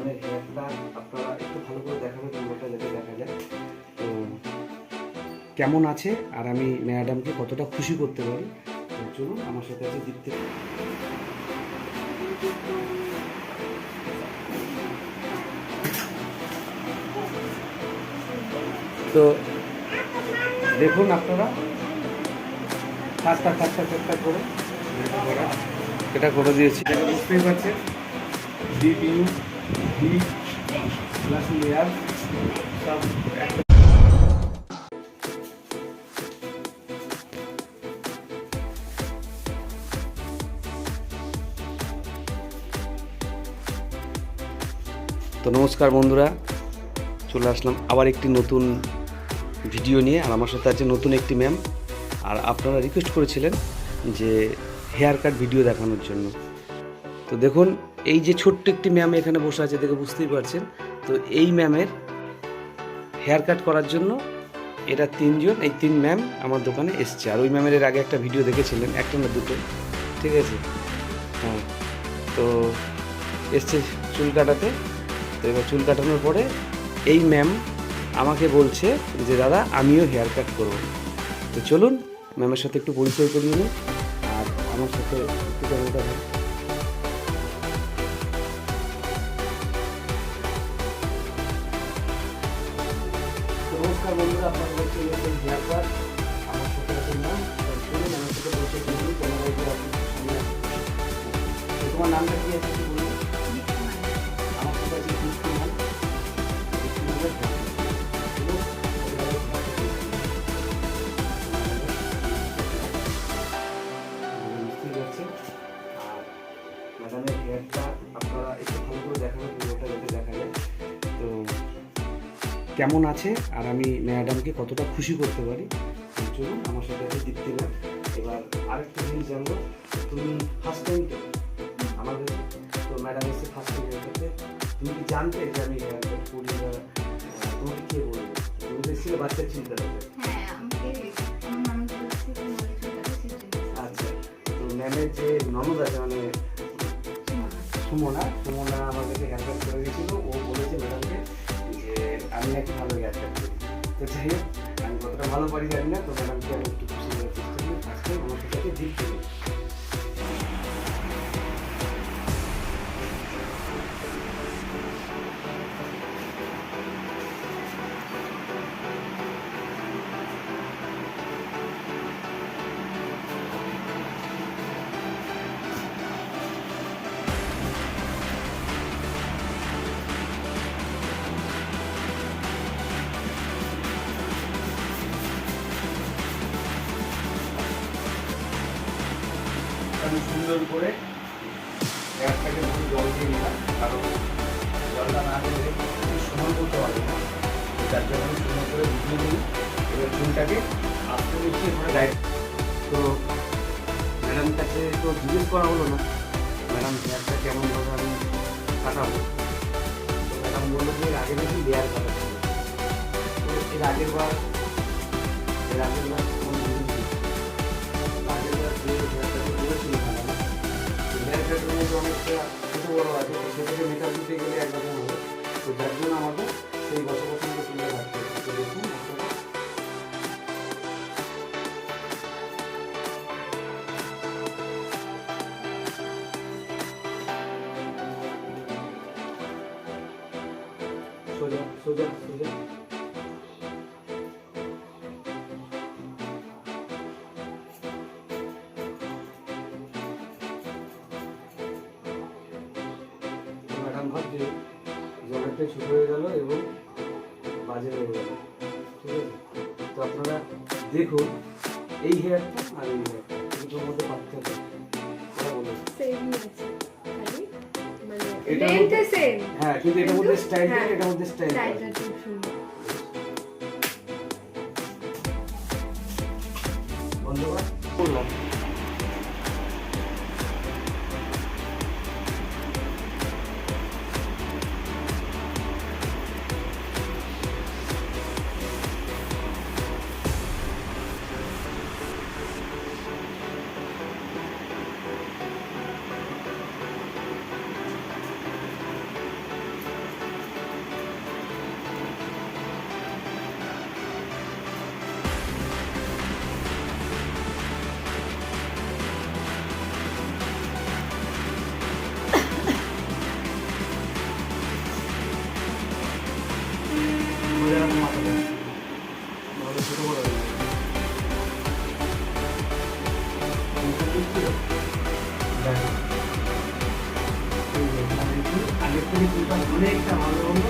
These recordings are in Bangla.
ম্যাডামের হেয়ারটা আপনারা একটু ভালো করে দেখাবেন পুরোটা যাতে দেখা যায়। তো কেমন আছে? আর আমি ম্যাডামকে কতটা খুশি করতে পারি? চলুন, আমার সাথে আছে দীপ্তি। তো দেখুন আপনারা। থাক করে। এটা করে। দিয়েছি। বুঝতেই পারছেন। তো নমস্কার বন্ধুরা, চলে আসলাম আবার একটি নতুন ভিডিও নিয়ে, আর আমার সাথে আছে নতুন একটি ম্যাম আর আপনারা রিকোয়েস্ট করেছিলেন যে হেয়ার কাট ভিডিও দেখানোর জন্য। তো দেখুন এই যে ছোট্ট একটি ম্যাম এখানে বসে আছে, দেখে বুঝতেই পারছেন। তো এই ম্যামের হেয়ার কাট করার জন্য এরা তিনজন, এই তিন ম্যাম আমার দোকানে এসছে। আর ওই ম্যামের আগে একটা ভিডিও দেখেছিলেন, একটা না দুটো, ঠিক আছে? হ্যাঁ তো এসছে চুল কাটাতে। তো এবার চুল কাটানোর পরে এই ম্যাম আমাকে বলছে যে, দাদা, আমিও হেয়ার কাট করব। তো চলুন, ম্যামের সাথে একটু পরিচয় করিয়ে নিই। আর আমার সাথে একটু ক্যামেরাটা আছে বলুন আমার ম্যাডামের করে দেখা যায়। তো কেমন আছে? আর আমি ম্যাডামকে কতটা খুশি করতে পারি? চলুন, আমার সাথে দীপ্তি ম্যাম এবার আরেকটা জিনিস জানব। তুমি ফার্স্ট টাইম আমাদের তো ম্যাডাম এসে ফার্স্ট টাইম করতে তুমি কি জানতে যে আমি বা তোমাকে কে বলবে? তুমি এসেছিলে বাচ্চার চিন্তা করবে আচ্ছা তো ম্যামের যে ননদ আছে মানে সুমনা সুমনা আমাদেরকে কাট করে দিয়েছিল ও বলেছে ম্যাডামকে যে আমি নাকি ভালো করি তো যাই হোক আমি কতটা ভালো পারি জানি না তো ম্যাডামকে আমি আমি সুন্দর করে হেয়ারটাকে পুরো জল দিয়ে নিলাম, কারণ জলটা না দিলে সময় করতে পারবে না। যার জন্য আমি সুন্দর করে বুঝিয়ে নিই এবার চুলটাকে আস্তে নিচ্ছি এখানে ডাইরেক্ট তো ম্যাডামের কাছে তো জিজ্ঞেস করা হলো না, ম্যাডাম হেয়ারটা কেমনভাবে আমি কাটাবো? ম্যাডাম বলল যে এর আগে নাকি লেয়ার কাটা ছিল এর আগের বার, এর আগের বার অনেকটা ছোটো বড়ো আছে, তো সেটাকে মেকআপ দিতে গেলে একরকম হবে। তো যার জন্য আমাদের সেই বছর বছর তুলে রাখতে হবে। তো দেখুন আপনারা সোজা সোজা সোজা। অনেকটাই ছোটো হয়ে গেল এবং বাজে হয়ে গেল। ঠিক আছে? তো আপনারা দেখুন এই হেয়ারটা আর এই হেয়ারটা দুটোর মধ্যে পার্থক্য। মানে এটার মধ্যে- হ্যাঁ কিন্তু এটার মধ্যে স্টাইল হ্যাঁ, এটার মধ্যে স্টাইল স্টাইলটা খুব সুন্দর। বন্ধ কর করলাম। মাথাটা নাহলে ছোটো বড় হয়ে আগের থেকে ভালো হলো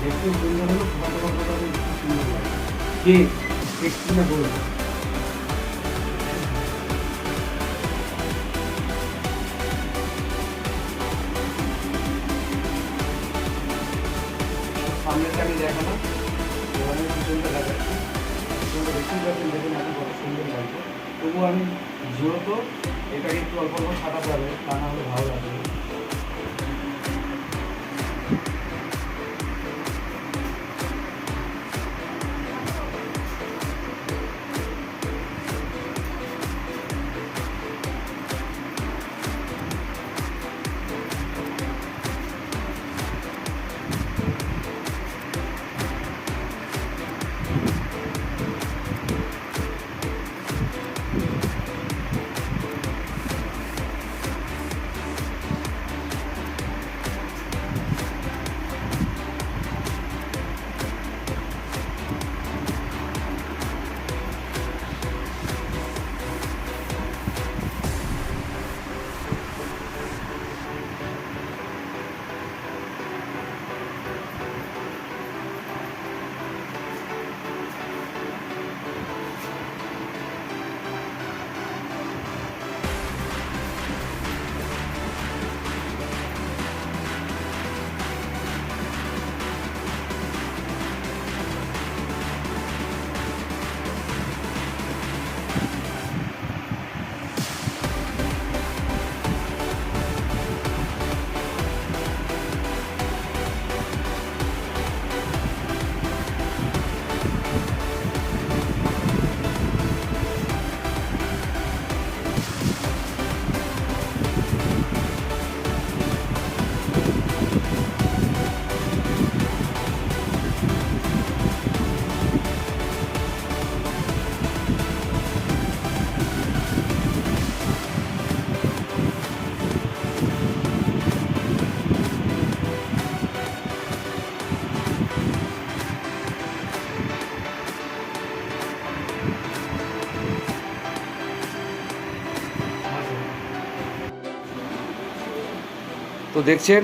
দেখতে সুন্দর লাগে কে? আমি তো এটা একটু অল্প অল্প ছাটাতে হবে তা না হলে ভালো লাগবে। তো দেখছেন,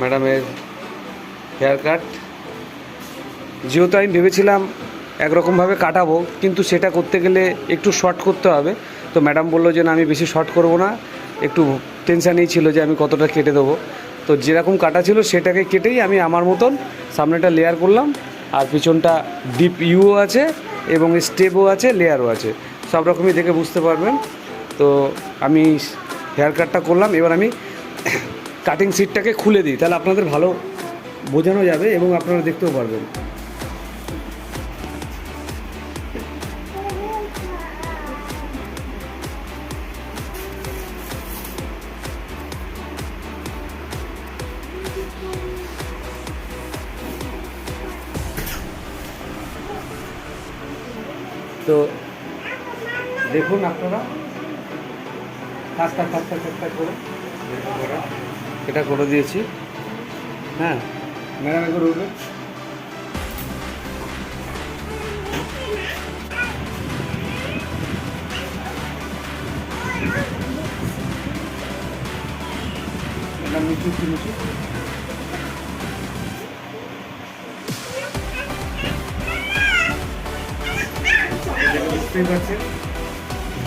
ম্যাডামের হেয়ার কাট। যেহেতু আমি ভেবেছিলাম একরকমভাবে কাটাবো, কিন্তু সেটা করতে গেলে একটু শর্ট করতে হবে। তো ম্যাডাম বলল যে, না, আমি বেশি শর্ট করব না। একটু টেনশানেই ছিল যে, আমি কতটা কেটে দেবো। তো যেরকম কাটা ছিল, সেটাকে কেটেই আমি আমার মতন সামনেটা লেয়ার করলাম। আর পিছনটা ডিপ ইউও আছে এবং স্টেপও আছে লেয়ারও আছে। সব রকমই দেখে বুঝতে পারবেন। তো আমি হেয়ার কাটটা করলাম। এবার আমি কাটিং সিটটাকে খুলে দিই, তাহলে আপনাদের ভালো বোঝানো যাবে এবং আপনারা দেখতেও পারবেন। তো দেখুন আপনারা। কাজ কাজ কাজ করে। এটা করে দিয়েছি। হ্যাঁ ম্যাডাম একবার উঠবে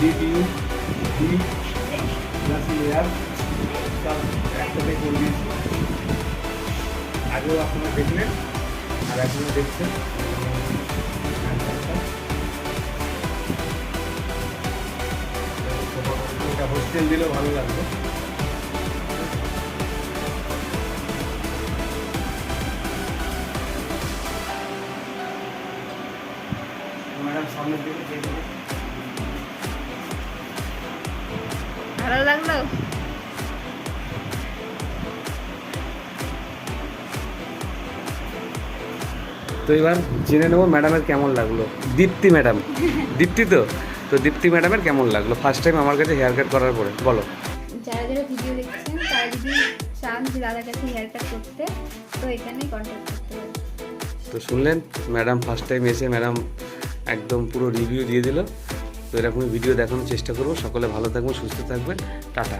ডিপিউ ডি প্লাস লেয়ার সব একসাথে করে দিয়েছি আগেও আপনারা দেখলেন, আর এখনও দেখছেন। হোস্টেল দিলেও ভালো লাগবে। ভালো লাগল? তো এবার জেনে নেব ম্যাডামের কেমন লাগল। দীপ্তি ম্যাডাম দীপ্তি তো? তো দীপ্তি ম্যাডামের কেমন লাগল? ফার্স্ট টাইম আমার কাছে হেয়ার কাট করার পরে বলো। যারা যারা ভিডিও দেখছেন তারা যদি চান যে দাদার কাছে হেয়ার কাট করতে তো এখানেই কন্ট্যাক্ট করতে তো শুনলেন ম্যাডাম ফার্স্ট টাইম এসে ম্যাডাম একদম পুরো রিভিউ দিয়ে দিল। তো এরকমই ভিডিও দেখানোর চেষ্টা করব। সকলে ভালো থাকবেন সুস্থ থাকবেন। টাটা।